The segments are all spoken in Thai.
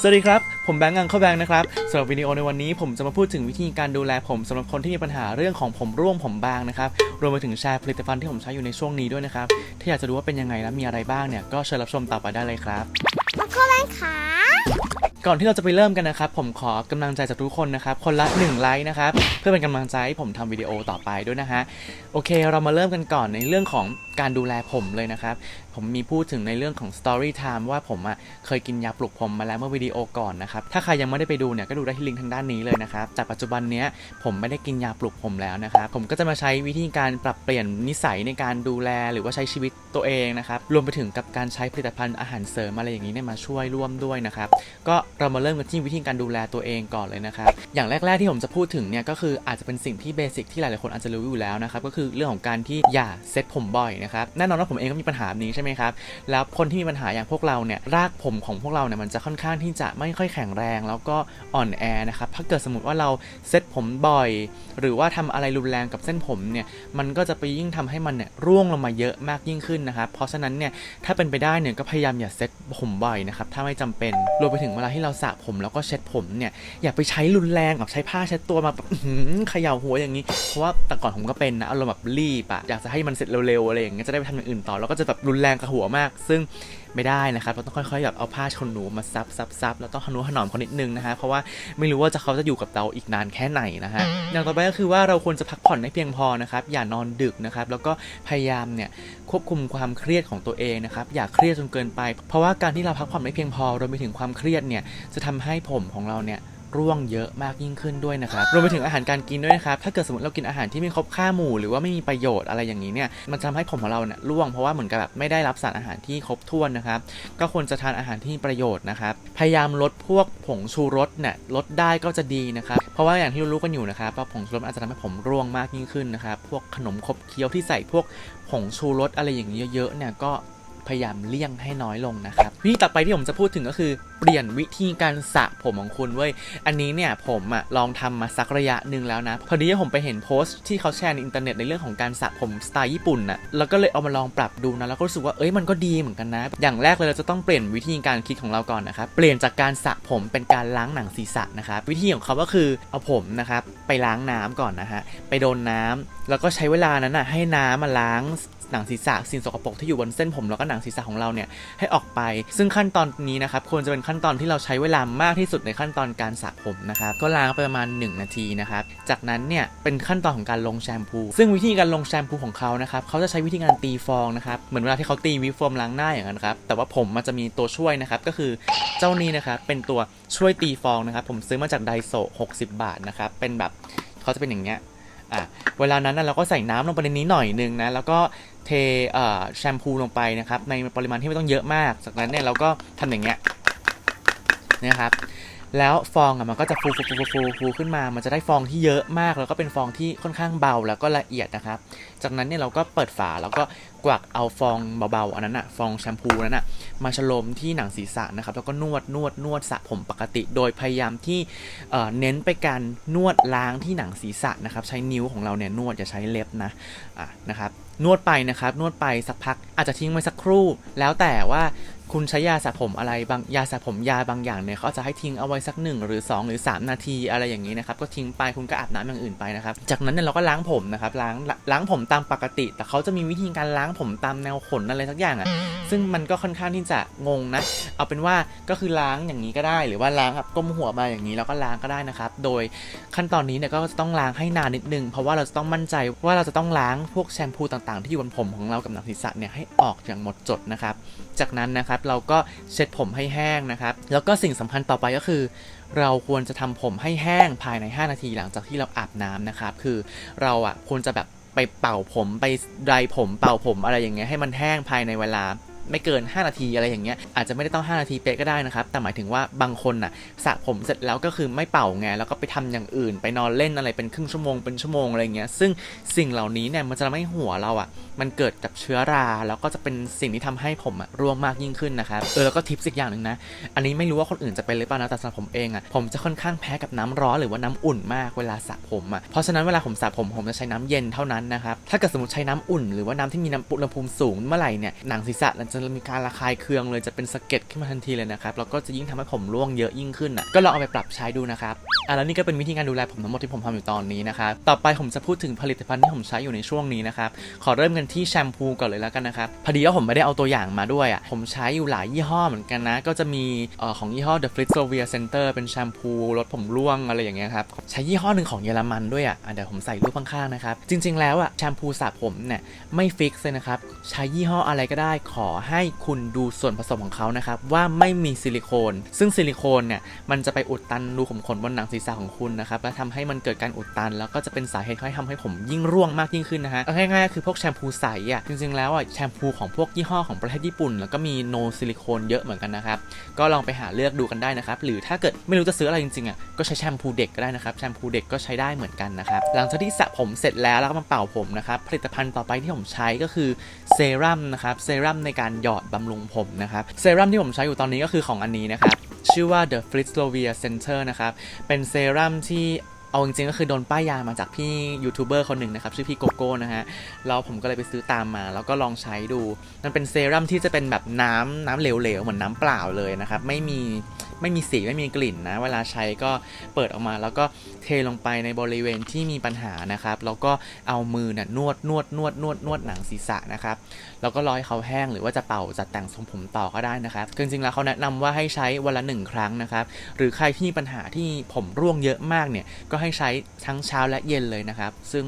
สวัสดีครับ ผมแบงค์งังเข้าแบงค์นะครับสำหรับวิดีโอในวันนี้ผมจะมาพูดถึงวิธีการดูแลผมสำหรับคนที่มีปัญหาเรื่องของผมร่วงผมบางนะครับ รวมไปถึงแชร์ผลิตภัณฑ์ที่ผมใช้อยู่ในช่วงนี้ด้วยนะครับ ถ้าอยากจะรู้ว่าเป็นยังไงและมีอะไรบ้างเนี่ย ก็เชิญรับชมต่อไปได้เลยครับมาเข้าแว่นขาก่อนที่เราจะไปเริ่มกันนะครับ ผมขอกำลังใจจากทุกคนนะครับ คนละ 1 ไลค์นะครับ เพื่อเป็นกำลังใจให้ผมทำวิดีโอต่อไปด้วยนะฮะ โอเค เรามาเริ่มกันก่อนในเรื่องของ การดูแลผมเลยนะครับ ผมมีพูดถึงในเรื่องของ Story Time ว่าผมอะเคยกินยาปลุกผมมาแล้วเมื่อวิดีโอก่อนนะครับ ถ้าใครยังไม่ได้ไปดูเนี่ยก็ดูได้ที่ลิงก์ทางด้านนี้เลยนะครับ แต่ปัจจุบันเนี้ยผมไม่ได้กินยาปลุกผมแล้วนะครับ ผมก็จะมาใช้วิธีการปรับเปลี่ยนนิสัยในการดูแลหรือว่าใช้ชีวิตตัวเองนะครับ รวมไปถึงกับการใช้ผลิตภัณฑ์อาหารเสริมอะไรอย่างนี้เนี่ยมาช่วยร่วมด้วยนะครับ ก็เรามาเริ่มกันที่วิธีการดูแลตัวเองก่อนเลยนะครับ อย่างแรก ๆที่ผมจะพูดถึงเนี่ยก็คืออาจจะเป็นสิ่งที่เบสิกที่หลายๆคนอาจจะรู้อยู่แล้วนะครับ ก็คือเรื่องของการที่อย่าเซ็ตผมบ่อยนะครับแน่นอนว่าผมเองก็มีปัญหานี้ใช่ไหมครับแล้วคนที่มีปัญหาอย่างพวกเราเนี่ยรากผมของพวกเราเนี่ยมันจะค่อนข้างที่จะไม่ค่อยแข็งแรง แล้วก็อ่อนแอนะครับถ้าเกิดสมมติว่าเราเซ็ตผมบ่อย หรือว่าทำอะไรรุนแรงกับเส้นผมเนี่ยมันก็จะไปยิ่งทำให้มันเนี่ยร่วงลงมาเยอะมากยิ่งขึ้นนะครับเพราะฉะนั้นเนี่ยถ้าเป็นไปได้เนี่ยก็พยายามอย่าเซ็ตผมบ่อยนะครับถ้าไม่จำเป็นรวมไปถึงเวลาที่เราสระผมแล้วก็เช็ดผมเนี่ยอย่าไปใช้รุนแรงแบบใช้ผ้าเช็ดตัวมาแบบเขย่าหัวอย่างนี้เพราะว่าแต่ก่อนผมก็เป็นนะอารมณ์แบบรีบอะอยากจะให้มันเสร็จเร็วๆอะไรอย่างเงี้ยจะได้ไปทำอย่างอื่นต่อแล้วก็จะแบบรุนแรงกับหัวมาก ซึ่งไม่ได้นะครับเราต้องค่อยๆแบบเอาผ้าชนหนูมาซับซับซับแล้วต้องทนุถนอมเขานิดนึงนะฮะเพราะว่าไม่รู้ว่าจะเขาจะอยู่กับเราอีกนานแค่ไหนนะฮะอย่างต่อไปก็คือว่าเราควรจะพักผ่อนให้เพียงพอนะครับอย่านอนดึกนะครับแล้วก็พยายามเนี่ยควบคุมความเครียดของตัวเองนะครับอย่าเครียดจนเกินไป เพราะว่าการที่เราพักผ่อนไม่เพียงพอรวมไปถึงความเครียดเนี่ยจะทำให้ผมของเราเนี่ย ร่วงเยอะมากยิ่งขึ้นด้วยนะครับรวมไปถึงอาหารการกินด้วยนะครับถ้าเกิดสมมติเรากินอาหารที่ไม่ครบค่าหมู่หรือว่าไม่มีประโยชน์อะไรอย่างนี้เนี่ยมันจะทำให้ผมของเราเนี่ยร่วงเพราะว่าเหมือนกับแบบไม่ได้รับสารอาหารที่ครบถ้วนนะครับก็ควรจะทานอาหารที่มีประโยชน์นะครับพยายามลดพวกผงชูรสเนี่ยลดได้ก็จะดีนะครับเพราะว่าอย่างที่รู้กันอยู่นะครับว่าผงชูรสอาจจะทำให้ผมร่วงมากยิ่งขึ้นนะครับพวกขนมขบเคี้ยวที่ใส่พวกผงชูรสอะไรอย่างนี้เยอะๆเนี่ยก็ พยายามเลี่ยงให้น้อยลงนะครับวิธีต่อไปที่ผมจะพูดถึงก็คือเปลี่ยนวิธีการสระผมของคุณเว้ยอันนี้เนี่ยผมอะลองทำมาสักระยะหนึ่งแล้วนะ พอดีผมไปเห็นโพสต์ที่เขาแชร์ในอินเทอร์เน็ตในเรื่องของการสระผมสไตล์ญี่ปุ่นน่ะแล้วก็เลยเอามาลองปรับดูนะแล้วก็รู้สึกว่าเอ้ยมันก็ดีเหมือนกันนะ อย่างแรกเลยเราจะต้องเปลี่ยนวิธีการคิดของเราก่อนนะครับเปลี่ยนจากการสระผมเป็นการล้างหนังศีรษะนะครับวิธีของเขาก็คือเอาผมนะครับไปล้างน้ำก่อนนะฮะไปโดนน้ำแล้วก็ใช้เวลานั้นน่ะให้น้ำมาล้าง หนังศีรษะสิ่งสกปรกที่อยู่บนเส้นผมแล้วก็หนังศีรษะของเราเนี่ยให้ออกไป ซึ่งขั้นตอนนี้นะครับควรจะเป็นขั้นตอนที่เราใช้เวลามากที่สุดในขั้นตอนการสระผมนะครับก็ล้างไปประมาณ 1 นาทีนะครับจากนั้นเนี่ยเป็นขั้นตอนของการลงแชมพู ซึ่งวิธีการลงแชมพูของเขานะครับเขาจะใช้วิธีการตีฟองนะครับเหมือนเวลาที่เขาตีวิปโฟมล้างหน้าอย่างนั้นครับแต่ว่าผมมันจะมีตัวช่วยนะครับก็คือเจ้านี้นะครับเป็นตัวช่วยตีฟองนะครับผมซื้อมาจากไดโซ60 บาทนะครับเป็นแบบเขาจะเป็นอย่างเงี้ย อะเวลานั้นนะเราก็ใส่น้ำลงไปในนี้หน่อยนึงนะแล้วก็เทเอ่อแชมพูลงไปนะครับในปริมาณที่ไม่ต้องเยอะมาก จากนั้นเนี่ยเราก็ทำอย่างเงี้ยนะครับ แล้วฟองอะมันก็จะฟูฟูฟูฟูฟูฟูขึ้นมา มันจะได้ฟองที่เยอะมาก แล้วก็เป็นฟองที่ค่อนข้างเบาแล้วก็ละเอียดนะครับ จากนั้นเนี่ยเราก็เปิดฝาแล้วก็กวักเอาฟองเบาๆอันนั้นอะฟองแชมพูนั้นอะมาฉลมที่หนังศีรษะนะครับ แล้วก็นวดนวดนวดสระผมปกติ โดยพยายามที่เอ่อเน้นไปการนวดล้างที่หนังศีรษะนะครับ ใช้นิ้วของเราเนี่ยนวดอย่าใช้เล็บนะอะนะครับนวดไปนะครับนวดไปสักพักอาจจะทิ้งไว้สักครู่ แล้วแต่ว่า คุณใช้ยาสระผมอะไรบางยาสระผมยาบางอย่างเนี่ยเขาจจะให้ทิ้งเอาไว้สักหนึ่งหรือ 2 หรือ 3 นาทีอะไรอย่างนี้นะครับก็ทิ้งไปคุณก็อาบน้ำอย่างอื่นไปนะครับจากนั้นเนี่ยเราก็ล้างผมนะครับล้างล้างผมตามปกติ แต่เขาจะมีวิธีการล้างผมตามแนวขนอะไรสักอย่างอะ่ะซึ่งมันก็ค่อนข้างที่จะงงนะเอาเป็นว่าก็คือล้างอย่างนี้ก็ได้ หรือว่าล้างแบบก้มหัวมาอย่างนี้แล้วก็ล้างก็ได้นะครับโดยขั้นตอนนี้เนี่ยก็จะต้องล้างให้นานนิดนึง เพราะว่าเราจะต้องมั่นใจว่าเราจะต้องล้างพวกแชมพูต่างๆ ที่อยู่บนผมของเรากับหนังศีรษะเนี่ยให้ออกอย่างหมดจดนะครับจากนั้นนะครับเราก็เช็ดผมให้แห้งนะครับ แล้วก็สิ่งสำคัญต่อไปก็คือ เราควรจะทำผมให้แห้งภายใน 5 นาทีหลังจากที่เราอาบน้ำนะครับ คือเราอะควรจะแบบไปเป่าผมไปไดผมเป่าผมอะไรอย่างเงี้ยให้มันแห้งภายในเวลา ไม่เกิน 5 นาทีอะไรอย่างเงี้ยอาจจะไม่ได้ต้อง 5 นาทีเป๊ะก็ได้นะครับ แต่หมายถึงว่าบางคนน่ะสระผมเสร็จแล้วก็คือไม่เป่าไงแล้วก็ไปทำอย่างอื่น ไปนอนเล่นอะไรเป็นครึ่งชั่วโมงเป็นชั่วโมงอะไรเงี้ยซึ่งสิ่งเหล่านี้เนี่ยมันจะทำให้หัวเราอะมันเกิดกับเชื้อรา แล้วก็จะเป็นสิ่งที่ทำให้ผมอะร่วงมากยิ่งขึ้นนะครับเออแล้วก็ทิปสิกอย่างหนึ่งนะ อันนี้ไม่รู้ว่าคนอื่นจะเป็นหรือเปล่านะแต่สำหรับผมเองอะผมจะค่อนข้างแพ้กับน้ำร้อนหรือว่าน้ำอุ่นมากเวลาสระผมอะเพราะฉะนั้นเวลาผมสระผมผมจะใช้น้ำเย็นเท่านั้นนะครับถ้าเกิดสมมติใช้น้ำอุ่น หรือว่าน้ำที่มีน้ำอุณหภูมิสูงเมื่อไหร่เนี่ยหนังศีรษะจะจะมีการระคายเคืองเลยจะเป็นสะเก็ดขึ้นมาทันทีเลยนะครับแล้วก็จะยิ่งทำให้ผมร่วงเยอะยิ่งขึ้นอะก็ลองเอาไปปรับใช้ดูนะครับ อะแล้วนี่ก็เป็นวิธีการดูแลผมทั้งหมดที่ผมทำอยู่ตอนนี้นะครับ ต่อไปผมจะพูดถึงผลิตภัณฑ์ที่ผมใช้อยู่ในช่วงนี้นะครับ ขอเริ่มกันที่แชมพูก่อนเลยแล้วกันนะครับ พอดีว่าผมไม่ได้เอาตัวอย่างมาด้วยอะ ผมใช้อยู่หลายยี่ห้อเหมือนกันนะ ก็จะมีเอ่อของยี่ห้อ The Fritzovia Center เป็นแชมพูลดผมร่วงอะไรอย่างเงี้ยครับ ใช้ยี่ห้อหนึ่งของเยอรมันด้วยอะอะ เดี๋ยวผมใส่รูปข้างๆนะครับ จริง ๆ แล้วอะแชมพูสระผมเนี่ยไม่ฟิกเลยนะครับ ใช้ยี่ห้ออะไรก็ได้ ขอให้คุณดูส่วนผสมของเขานะครับว่าไม่มีซิลิโคน ซึ่งซิลิโคนเนี่ยมันจะไปอุดตันรูขุมขนบนหนังศรษะของคุณนะครับและทำให้มันเกิดการอุดตัน แล้วก็จะเป็นสาเหตุให้ทำให้ผมยิ่งร่วงมากยิ่งขึ้นนะฮะเอาง่ายๆคือพวกแชมพูใสอะจริงๆแล้วอะแชมพูของพวกยี่ห้อของประเทศญี่ปุ่น แล้วก็มีโนซิลิโคนเยอะเหมือนกันนะครับก็ลองไปหาเลือกดูกันได้นะครับหรือถ้าเกิดไม่รู้จะซื้ออะไรจริงๆอะก็ใช้แชมพูเด็กก็ได้นะครับแชมพูเด็กก็ใช้ได้เหมือนกันนะครับหลังจากที่สระผมเสร็จแล้วแล้วก็มาเป่าผมนะครับผลิตภัณฑ์ต่อไปที่ผมใช้ก็คือเซรั่มนะครับเซรั่มในการหยอดบำรุงผมนะครับเซรั่มที่ผมใช้อยู่ตอนนี้ก็คือของอันนี้นะครับ ชื่อว่า The Fritzlovia Center นะครับ เป็นเซรั่มที่เอาจริงๆก็คือโดนป้ายยามาจากพี่ยูทูบเบอร์คนหนึ่งนะครับ ชื่อพี่โกโก้นะฮะแล้วผมก็เลยไปซื้อตามมา แล้วก็ลองใช้ดู มันเป็นเซรั่มที่จะเป็นแบบน้ำน้ำเหลวๆ เหมือนน้ำเปล่าเลยนะครับ ไม่มีไม่มีสีไม่มีกลิ่นนะ เวลาใช้ก็เปิดออกมา แล้วก็เทลงไปในบริเวณที่มีปัญหานะครับ แล้วก็เอามือน่ะนวดนวดนวดนวดนวดหนังศีรษะนะครับ แล้วก็รอให้เขาแห้งหรือว่าจะเป่าจัดแต่งทรงผมต่อก็ได้นะครับจริงๆแล้วเขาแนะนำว่าให้ใช้วันละหนึ่งครั้งนะครับหรือใครที่มีปัญหาที่ผมร่วงเยอะมากเนี่ยก็ให้ใช้ทั้งเช้าและเย็นเลยนะครับซึ่ง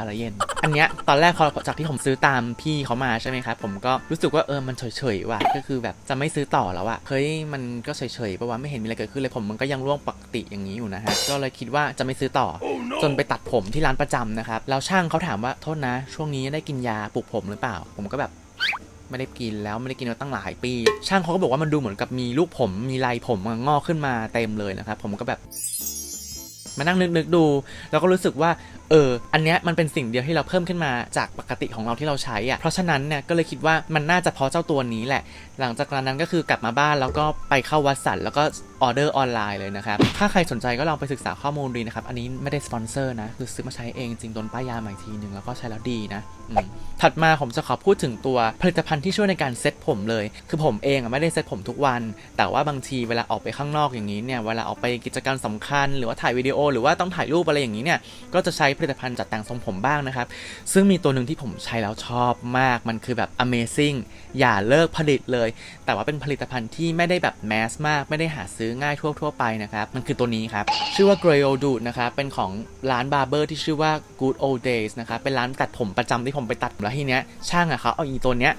าละเย็น อันเนี้ยตอนแรกพอจากที่ผมซื้อตามพี่เขามาใช่ไหมครับผมก็รู้สึกว่าเออมันเฉยๆว่ะก็คือแบบจะไม่ซื้อต่อแล้วอะเฮ้ยมันก็เฉยๆปะวะไม่เห็นมีอะไรเกิดขึ้นเลยผมมันก็ยังร่วงปกติอย่างนี้อยู่นะฮะก็เลยคิดว่าจะไม่ซื้อต่อ จนไปตัดผมที่ร้านประจำนะครับแล้วช่างเขาถามว่าโทษนะ ช่วงนี้ได้กินยาปลุกผมหรือเปล่า ผมก็แบบไม่ได้กินแล้วไม่ได้กินมาตั้งหลายปี ช่างเขาก็บอกว่ามันดูเหมือนกับมีลูกผมมีลายผมงอกขึ้นมาเต็มเลยนะครับผมก็แบบมานั่งนึกๆดู แล้วก็รู้สึกว่า เออ อันเนี้ยมันเป็นสิ่งเดียวที่เราเพิ่มขึ้นมาจากปกติของเราที่เราใช้อะ่ะ เพราะฉะนั้นเนี่ยก็เลยคิดว่ามันน่าจะเพราะเจ้าตัวนี้แหละ หลังจากนั้นก็คือกลับมาบ้านแล้วก็ไปเข้าวัดสันแล้วก็ออเดอร์ออนไลน์เลยนะครับ ถ้าใครสนใจก็ลองไปศึกษาข้อมูลดีนะครับ อันนี้ไม่ได้สปอนเซอร์นะ คือซื้อมาใช้เองจริงโดนป้ายยามาอีกทีหนึ่งแล้วก็ใช้แล้วดีนะอืมถัดมาผมจะขอพูดถึงตัวผลิตภัณฑ์ที่ช่วยในการเซ็ตผมเลย คือผมเองไม่ได้เซ็ตผมทุกวัน แต่ว่าบางทีเวลาออกไปข้างนอกอย่างนี้เนี่ย เวลาออกไปกิจกรรมสำคัญ หรือว่าถ่ายวิดีโอหรือว่าต้องถ่ายรูปอะไรอย่างนี้เนี่ย ก็จะใช้ผลิตภัณฑ์จัดแต่งทรงผมบ้างนะครับ ซึ่งมีตัวหนึ่งที่ผมใช้แล้วชอบมาก มันคือแบบ amazing อย่าเลิกผลิตเลย แต่ว่าเป็นผลิตภัณฑ์ที่ไม่ได้แบบแมสมาก ไม่ได้หาซื้อง่ายทั่วทั่วๆไปนะครับ มันคือตัวนี้ครับ ชื่อว่า Grey o d u d e นะครับ เป็นของร้านบาร์เบอร์ที่ชื่อว่า Good Old Days นะครับ เป็นร้านตัดผมประจำที่ผมไปตัดแล้วทีเนี้ยช่างอะเขาเอาอีตัวเนี้ย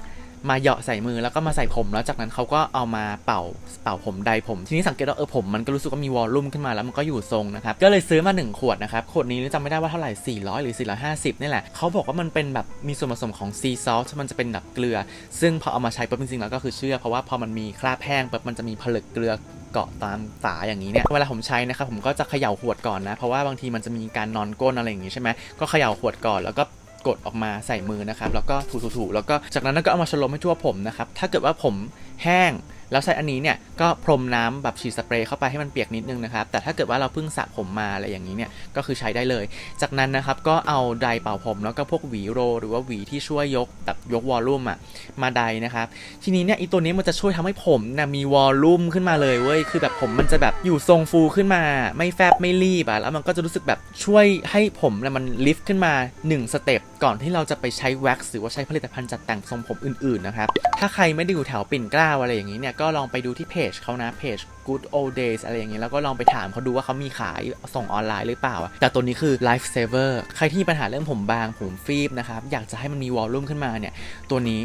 มาเหยาะใส่มือแล้วก็มาใส่ผม แล้วจากนั้นเขาก็เอามาเป่าเป่าผมไดผม ทีนี้สังเกตว่าเออผมมันก็รู้สึกว่ามีวอลลุ่มขึ้นมาแล้วมันก็อยู่ทรงนะครับก็เลยซื้อมา 1 ขวดนะครับขวดนี้จำไม่ได้ว่าเท่าไหร่ 400 หรือ 450 นี่แหละเขาบอกว่ามันเป็นแบบมีส่วนผสมของซีซอสมันจะเป็นแบบเกลือ ซึ่งพอเอามาใช้ปุ๊บจริงๆแล้วก็คือเชื่อเพราะว่าพอมันมีคราบแห้งปุ๊บมันจะมีผลึกเกลือเกาะตามฝาอย่างนี้เนี่ยเวลาผมใช้นะครับผมก็จะเขย่าขวดก่อนนะ เพราะว่าบางทีมันจะมีการนอนก้นอะไรอย่างนี้ใช่ไหมก็เขย่าขวดก่อนแล้วก็ กดออกมาใส่มือนะครับแล้วก็ถูๆๆแล้วก็จากนั้นก็เอามาชโลมให้ทั่วผมนะครับถ้าเกิดว่าผม แห้ง แล้วใช้อันนี้เนี่ยก็พรมน้ำแบบฉีดสเปรย์เข้าไปให้มันเปียกนิดนึงนะครับ แต่ถ้าเกิดว่าเราเพิ่งสระผมมาอะไรอย่างนี้เนี่ยก็คือใช้ได้เลย จากนั้นนะครับก็เอาไดร์เป่าผมแล้วก็พวกหวีโร หรือว่าหวีที่ช่วยยกแบบยกวอลลุ่มอะมาไดนะครับ ทีนี้เนี่ยอีตัวนี้มันจะช่วยทำให้ผมนะมีวอลลุ่มขึ้นมาเลยเว้ยคือแบบผมมันจะแบบอยู่ทรงฟูขึ้นมา ไม่แฟบไม่รีบอะแล้วมันก็จะรู้สึกแบบช่วยให้ผมนะมันลิฟต์ขึ้นมา1สเต็ปก่อนที่เราจะไปใช้แว็กซ์หรือว่าใช้ผลิตภัณฑ์จัดแต่งทรงผมอื่นๆนะครับถ้าใครไม่ได้อยู่แถวปิ่นเกล้าอะไรอย่างนี้เนี่ยก็ลองไปดูที่เพจเขานะเพจ Good Old Days อะไรอย่างนี้แล้วก็ลองไปถามเขาดูว่าเขามีขายส่งออนไลน์หรือเปล่า แต่ตัวนี้คือ Life Saver ใครที่มีปัญหาเรื่องผมบางผมฟีบนะครับอยากจะให้มันมีวอลลุ่มขึ้นมาเนี่ยตัวนี้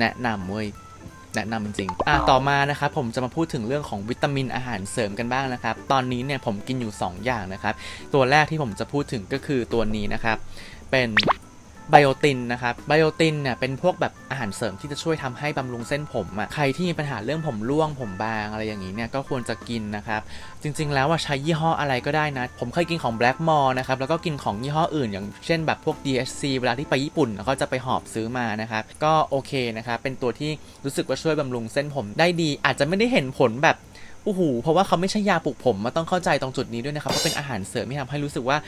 แนะนำเว้ยแนะนำจริงๆอะต่อมานะครับผมจะมาพูดถึงเรื่องของวิตามินอาหารเสริมกันบ้างนะครับ ตอนนี้เนี่ยผมกินอยู่ 2 อย่างนะครับ ตัวแรกที่ผมจะพูดถึงก็คือตัวนี้นะครับ เป็น ไบโอตินนะครับ ไบโอตินเนี่ยเป็นพวกแบบอาหารเสริมที่จะช่วยทำให้บำรุงเส้นผมอะ่ะ ใครที่มีปัญหาเรื่องผมร่วงผมบางอะไรอย่างนี้เนี่ยก็ควรจะกินนะครับ จริง ๆ แล้วว่าใช้ยี่ห้ออะไรก็ได้นะ ผมเคยกินของ Blackmore นะครับ แล้วก็กินของยี่ห้ออื่น อย่างเช่นแบบพวก DHC เวลาที่ไปญี่ปุ่นก็จะไปหอบซื้อมานะครับ ก็โอเคนะครับ เป็นตัวที่รู้สึกว่าช่วยบำรุงเส้นผมได้ดี อาจจะไม่ได้เห็นผลแบบ โอ้โหเพราะว่าเขาไม่ใช่ยาปลุกผมมาต้องเข้าใจตรงจุดนี้ด้วยนะครับว่าเป็นอาหารเสริมที่ทำให้รู้สึกว่า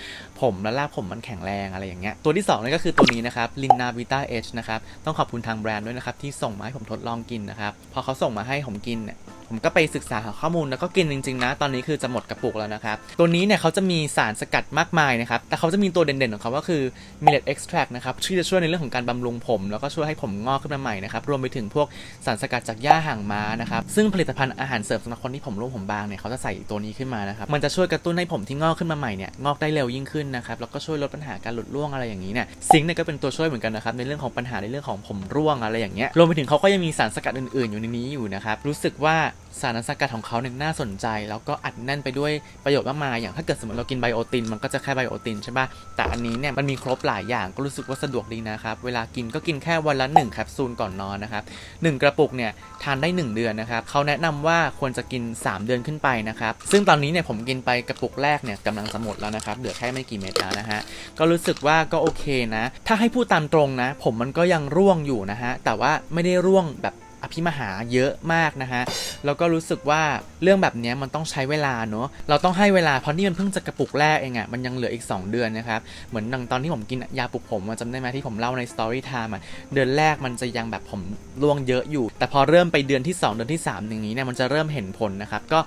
ผมและรากผมมันแข็งแรงอะไรอย่างเงี้ยตัวที่สองนั่นก็คือตัวนี้นะครับลินนาวิต้าเอชนะครับต้องขอบคุณทางแบรนด์ด้วยนะครับที่ส่งมาให้ผมทดลองกินนะครับพอเขาส่งมาให้ผมกินเนี่ย ผมก็ไปศึกษาหาข้อมูลแล้วก็กินจริงๆนะตอนนี้คือจะหมดกระปุกแล้วนะครับ ตัวนี้เนี่ยเขาจะมีสารสกัดมากมายนะครับ แต่เขาจะมีตัวเด่นๆของเขาก็คือ millet extract นะครับที่จะช่วยในเรื่องของการบำรุงผม แล้วก็ช่วยให้ผมงอกขึ้นมาใหม่นะครับรวมไปถึงพวกสารสกัดจากหญ้าห่างม้านะครับซึ่งผลิตภัณฑ์อาหารเสริมสำหรับคนที่ผมร่วงผมบางเนี่ยเขาจะใส่ตัวนี้ขึ้นมานะครับมันจะช่วยกระตุ้นให้ผมที่งอกขึ้นมาใหม่เนี่ยงอกได้เร็วยิ่งขึ้นนะครับแล้วก็ช่วยลดปัญหาการหลุดร่วงอะไรอย่างนี้เนี่ยซิงค์เนี่ยก็เป็นตัวช่วยเหมือนกันนะครับในเรื่องของปัญหาในเรื่องของผมร่วงอะไรอย่างเงี้ยรวมไปถึงเขาก็ยังมีสารสกัดอื่นๆอยู่ในนี้อยู่นะครับรู้สึกว่าสารสกัดของเขาเนี่ยน่าสนใจ แล้วก็อัดแน่นไปด้วยประโยชน์มากมายอย่างถ้าเกิดสมมติเรากินไบโอติน มันก็จะแค่ไบโอตินใช่ปะแต่อันนี้เนี่ยมันมีครบหลายอย่างก็รู้สึกว่าสะดวกดีนะครับ เวลากินก็กินแค่วันละ1แคปซูลก่อนนอนนะครับหนึ่งกระปุกเนี่ยทานได้ 1 เดือนนะครับเขาแนะนำว่าควรจะกิน 3 เดือนขึ้นไปนะครับซึ่งตอนนี้เนี่ยผมกินไปกระปุกแรกเนี่ยกำลังจะหมดแล้วนะครับเหลือแค่ไม่กี่เม็ดแล้วนะฮะก็รู้สึกว่าก็โอเคนะ ถ้าให้พูดตามตรงนะ ผมมันก็ยังร่วงอยู่นะฮะแต่ว่าไม่ได้ร่วงแบบ อภิมหาเยอะมากนะฮะ แล้วก็รู้สึกว่าเรื่องแบบนี้มันต้องใช้เวลาเนอะเราต้องให้เวลาเพราะนี่มันเพิ่งจะกระปุกแรกเองอะ่ะ มันยังเหลืออีก 2 เดือนนะครับ เหมือนอย่างตอนที่ผมกินยาปลุกผมอะจำได้ไหมที่ผมเล่าในสตอรี่ไทม์อะ เดือนแรกมันจะยังแบบผมร่วงเยอะอยู่ แต่พอเริ่มไปเดือนที่ 2 เดือนที่3อย่างนี้เนี่ยมันจะเริ่มเห็นผลนะครับ ก็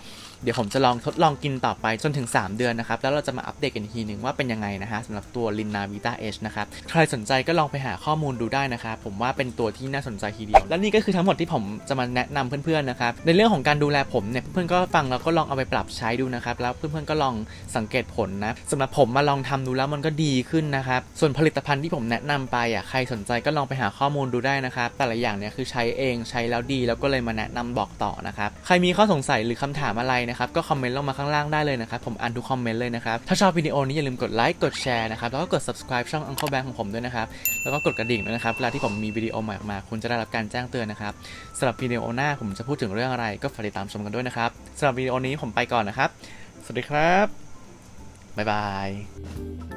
เดี๋ยวผมจะลองทดลองกินต่อไปจนถึง 3 เดือนนะครับ แล้วเราจะมาอัปเดตกันทีหนึ่งว่าเป็นยังไงนะฮะสำหรับตัวลินนาวิต้าเอชนะครับ ใครสนใจก็ลองไปหาข้อมูลดูได้นะครับ ผมว่าเป็นตัวที่น่าสนใจทีเดียว และนี่ก็คือทั้งหมดที่ผมจะมาแนะนำเพื่อนๆนะครับ ในเรื่องของการดูแลผมเนี่ยเพื่อนๆก็ฟังแล้วก็ลองเอาไปปรับใช้ดูนะครับ แล้วเพื่อนๆก็ลองสังเกตผลนะสำหรับผมมาลองทำดูแล้วมันก็ดีขึ้นนะครับ ส่วนผลิตภัณฑ์ที่ผมแนะนำไปอะใครสนใจก็ลองไปหาข้อมูลดูได้นะครับ แต่ละอย่างเนี่ยคือใช้เองใช้แล้วดีแล้วก็เลยมาแนะนำบอกต่อนะครับ ใครมีข้อสงสัยหรือคำถามอะไรนะครับก็คอมเมนต์ลงมาข้างล่างได้เลยนะครับผมอ่านทุกคอมเมนต์เลยนะครับถ้าชอบวิดีโอนี้อย่าลืมกดไลค์กดแชร์นะครับแล้วก็กด subscribe ช่อง Uncle Bank ของผมด้วยนะครับแล้วก็กดกระดิ่งด้วยนะครับเวลาที่ผมมีวิดีโอใหม่ออกมา คุณจะได้รับการแจ้งเตือนนะครับสำหรับวิดีโอหน้าผมจะพูดถึงเรื่องอะไร ก็ฝากติดตามชมกันด้วยนะครับสำหรับวิดีโอนี้ผมไปก่อนนะครับ สวัสดีครับบ๊ายบาย